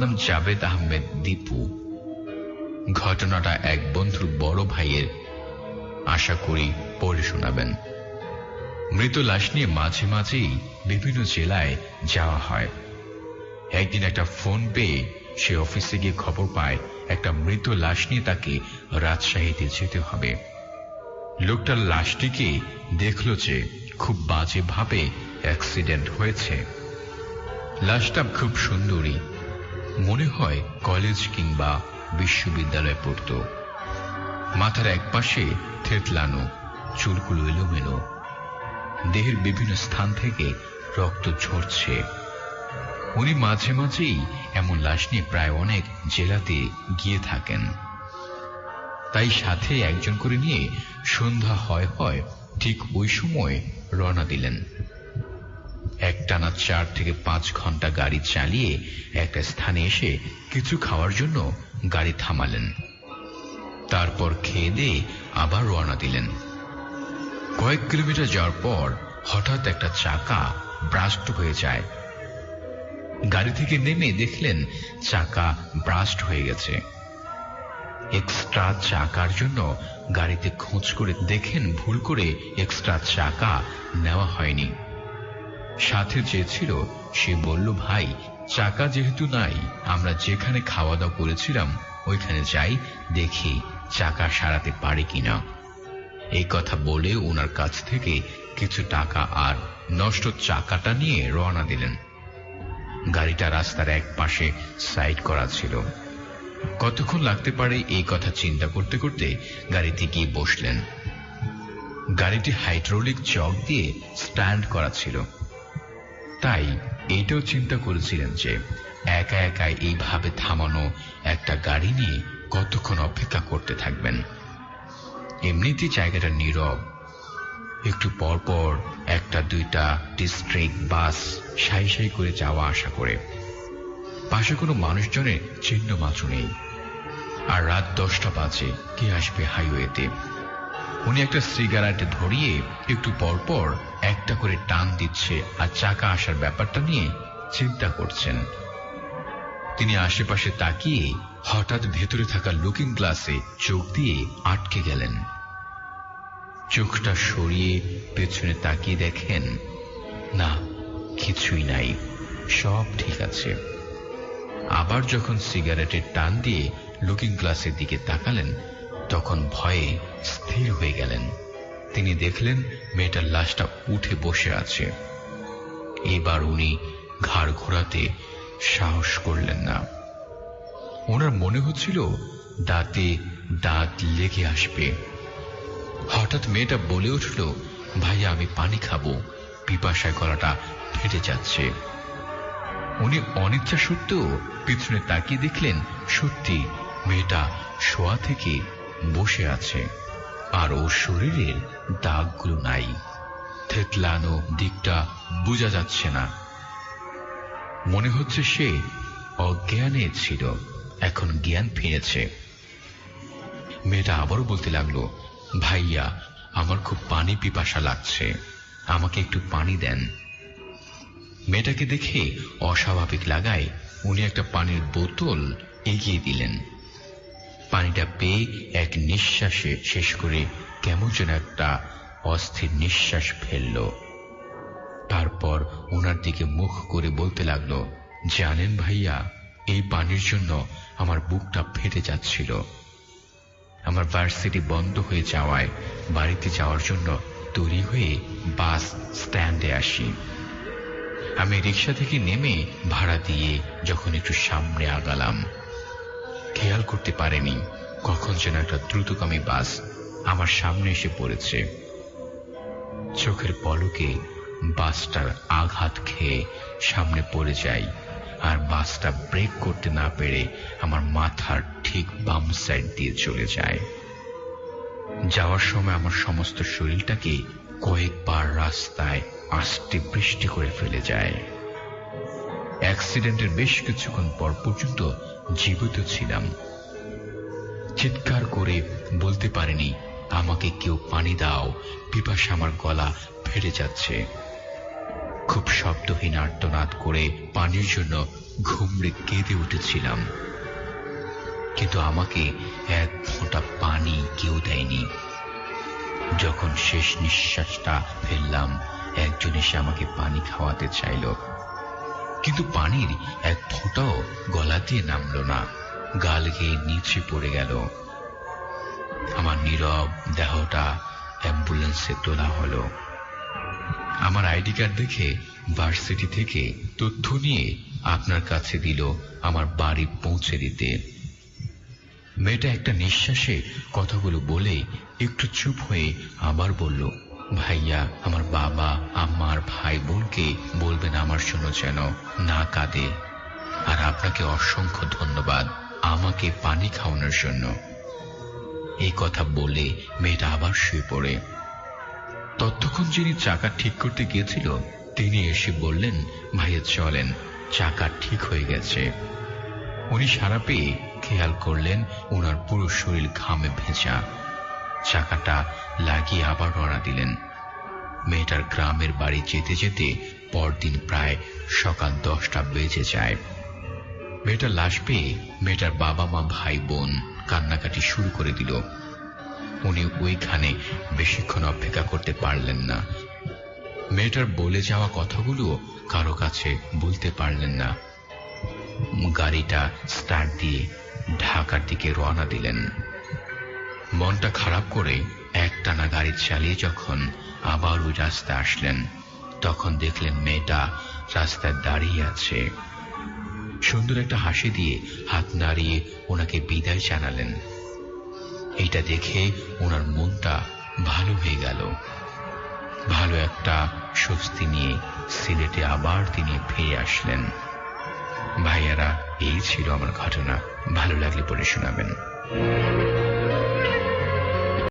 নাম জাবেদ আহমেদ দীপু। ঘটনাটা এক বন্ধুর বড় ভাইয়ের। আশা করি পড়ে শোনাবেন। মৃত লাশ নিয়ে মাঝে মাঝেই বিভিন্ন জেলায় যাওয়া হয়। একদিন একটা ফোন পেয়ে সে অফিসে গিয়ে খবর পায়, একটা মৃত লাশ নিয়ে তাকে রাজশাহীতে যেতে হবে। লোকটার লাশটিকে দেখল যে খুব বাজে ভাবে অ্যাক্সিডেন্ট হয়েছে। লাশটা খুব সুন্দরী মনে হয় কলেজ কিংবা বিশ্ববিদ্যালয়ে পড়ত। মাথার একপাশে থেতলানো চুলগুলো এলোমেলো। দেহের বিভিন্ন স্থান থেকে রক্ত ঝরছে। উনি মাঝে মাঝেই এমন লাশ নিয়ে প্রায় অনেক জেলাতে গিয়ে থাকেন। তাই সাথে একজন করে নিয়ে সন্ধ্যা হয় হয় ঠিক ওই সময় রওনা দিলেন। একটানা চার থেকে পাঁচ ঘণ্টা গাড়ি চালিয়ে একটা স্থানে এসে কিছু খাওয়ার জন্য গাড়ি থামালেন। তারপর খেয়ে দিয়ে আবার রওনা দিলেন। কয়েক কিলোমিটার যাওয়ার পর হঠাৎ একটা চাকা ব্রাস্ট হয়ে যায়। গাড়ি থেকে নেমে দেখলেন চাকা ব্রাস্ট হয়ে গেছে। এক্সট্রা চাকার জন্য গাড়িতে খোঁজ করে দেখেন ভুল করে এক্সট্রা চাকা নেওয়া হয়নি। সাথে যে ছিল সে বলল, ভাই, চাকা যেহেতু নাই, আমরা যেখানে খাওয়া দাওয়া করেছিলাম, ওইখানে যাই, দেখি চাকা সারাতে পারে কিনা। এই কথা বলে ওনার কাছ থেকে কিছু টাকা আর নষ্ট চাকাটা নিয়ে রওনা দিলেন। গাড়িটা রাস্তার এক পাশে সাইড করা ছিল। কতক্ষণ লাগতে পারে এই কথা চিন্তা করতে করতে গাড়িতে গিয়ে বসলেন। গাড়িটি হাইড্রোলিক চক দিয়ে স্ট্যান্ড করা ছিল। তাই এটাও চিন্তা করেছিলেন যে একা একা এইভাবে থামানো একটা গাড়ি নিয়ে কতক্ষণ অপেক্ষা করতে থাকবেন। এমনিতে জায়গাটা নীরব। একটু পর পর একটা, দুইটা ডিস্ট্রিক্ট বাস সাই সাই করে যাওয়া আসা করে। পাশে কোনো মানুষজনের চিহ্ন মাত্র নেই। আর রাত দশটা বাজে, কে আসবে হাইওয়েতে উনি একটা সিগারেট ধরিয়ে একটু পর পর একটা করে টান দিচ্ছে আর চাকা আসার ব্যাপারটা নিয়ে চিন্তা করছেন। তিনি আশেপাশে তাকিয়ে হঠাৎ ভেতরে থাকা লুকিং গ্লাসে চোখ দিয়ে আটকে গেলেন। চোখটা সরিয়ে পেছনে তাকিয়ে দেখেন, না, কিছুই নাই, সব ঠিক আছে। আবার যখন সিগারেটের টান দিয়ে লুকিং গ্লাসের দিকে তাকালেন তখন ভয়ে স্থির হয়ে গেলেন। তিনি দেখলেন মেয়েটার লাশটা উঠে বসে আছে। এবার উনি ঘাড় ঘোরাতে সাহস করলেন না। ওনার মনে হচ্ছিল দাঁতে দাঁত লেগে আসবে। হঠাৎ মেয়েটা বলে উঠল, ভাইয়া, আমি পানি খাব। পিপাসায় গলাটা ফেটে যাচ্ছে। উনি অনিচ্ছা সত্ত্বেও পিছনে তাকিয়ে দেখলেন সত্যি মেয়েটা শোয়া থেকে বসে আছে। আর ওর শরীরের দাগগুলো নাই। থেতলানো দিকটা বোঝা যাচ্ছে না। মনে হচ্ছে সে অজ্ঞানে ছিল। এখন জ্ঞান ফিরেছে। মেয়েটা আবারও বলতে লাগল, ভাইয়া, আমার খুব পানি পিপাসা লাগছে। আমাকে একটু পানি দেন। মেয়েটাকে দেখে অস্বাভাবিক লাগায় উনি একটা পানির বোতল এগিয়ে দিলেন। পানিটা পেয়ে এক নিঃশ্বাসে শেষ করে কেমন যেন একটা অস্থির নিঃশ্বাস ফেলল। তারপর ওনার দিকে মুখ করে বলতে লাগল, জানেন ভাইয়া, এই পানির জন্য আমার বুকটা ফেটে যাচ্ছিল। আমার ভার্সিটি বন্ধ হয়ে যাওয়ায় বাড়িতে যাওয়ার জন্য তৈরি হয়ে বাস স্ট্যান্ডে আসি। আমি রিক্সা থেকে নেমে ভাড়া দিয়ে যখন একটু সামনে আগালাম। খেয়াল করতে পারেনি কখন যেন একটা দ্রুতগামী বাস আমার সামনে এসে পড়েছে। চোখের পলকে বাসটার আঘাত খেয়ে সামনে পড়ে যাই আর বাসটা ব্রেক করতে না পেরে আমার মাথার ঠিক বাম সাইড দিয়ে চলে যায়। যাওয়ার সময় আমার সমস্ত শরীরটাকে কয়েকবার রাস্তায় আষ্টে বৃষ্টি করে ফেলে যায়। অ্যাক্সিডেন্টের বেশ কিছুক্ষণ পর পর্যন্ত জীবিত ছিলাম। চিৎকার করে বলতে পারিনি, আমাকে কেউ পানি দাও, পিপাসা আমার গলা ফেটে যাচ্ছে। খুব শব্দহীন আর্তনাদ করে পানির জন্য ঘুমড়ে কেঁদে উঠেছিলাম। কিন্তু আমাকে এক ফোঁটা পানি কেউ দেয়নি। যখন শেষ নিঃশ্বাসটা ফেললাম, একজন এসে আমাকে পানি খাওয়াতে চাইল। কিন্তু পানির এক ফোঁটাও গলা দিয়ে নামলো না। গাল গিয়ে নিচে পড়ে গেল। আমার নীরব দেহটা অ্যাম্বুলেন্সে তোলা হলো। আমার আইডি কার্ড দেখে ভার্সিটি থেকে তথ্য নিয়ে আপনার কাছে দিল আমার বাড়ি পৌঁছে দিতে। মেয়েটা একটা নিঃশ্বাসে কথাগুলো বলে একটু চুপ হয়ে আবার বলল ভাইয়া, আমার বাবা আমার ভাই বোনকে বলবেন আমার জন্য যেন না কাঁদে। আর আপনাকে অসংখ্য ধন্যবাদ আমাকে পানি খাওয়ানোর জন্য। এই কথা বলে মেয়েটা আবার শুয়ে পড়ে। ততক্ষণ যিনি চাকা ঠিক করতে গিয়েছিল, তিনি এসে বললেন, ভাইয়া, চলেন, চাকা ঠিক হয়ে গেছে। উনি সারা পেয়ে খেয়াল করলেন ওনার পুরো শরীর ঘামে ভেজা। চাকাটা লাগিয়ে আবার রওনা দিলেন। মেয়েটার গ্রামের বাড়ি যেতে যেতে পরদিন প্রায় সকাল দশটা বেজে যায়। মেয়েটার লাশ পেয়ে মেয়েটার বাবা মা ভাই বোন কান্নাকাটি শুরু করে দিল। উনি ওইখানে বেশিক্ষণ অপেক্ষা করতে পারলেন না। মেয়েটার বলে যাওয়া কথাগুলো কারও কাছে বলতে পারলেন না। গাড়িটা স্টার্ট দিয়ে ঢাকার দিকে রওনা দিলেন। মনটা খারাপ করে একটানা গাড়ি চালিয়ে যখন আবার ওই রাস্তা আসলেন, তখন দেখলেন মেয়েটা রাস্তায় দাঁড়িয়ে আছে। সুন্দর একটা হাসি দিয়ে হাত নাড়িয়ে ওনাকে বিদায় জানালেন। এটা দেখে ওনার মনটা ভালো হয়ে গেল। ভালো একটা স্বস্তি নিয়ে সিলেটে আবার তিনি ফিরে আসলেন। ভাইয়ারা, এই ছিল আমার ঘটনা। ভালো লাগলে পড়ে শোনাবেন।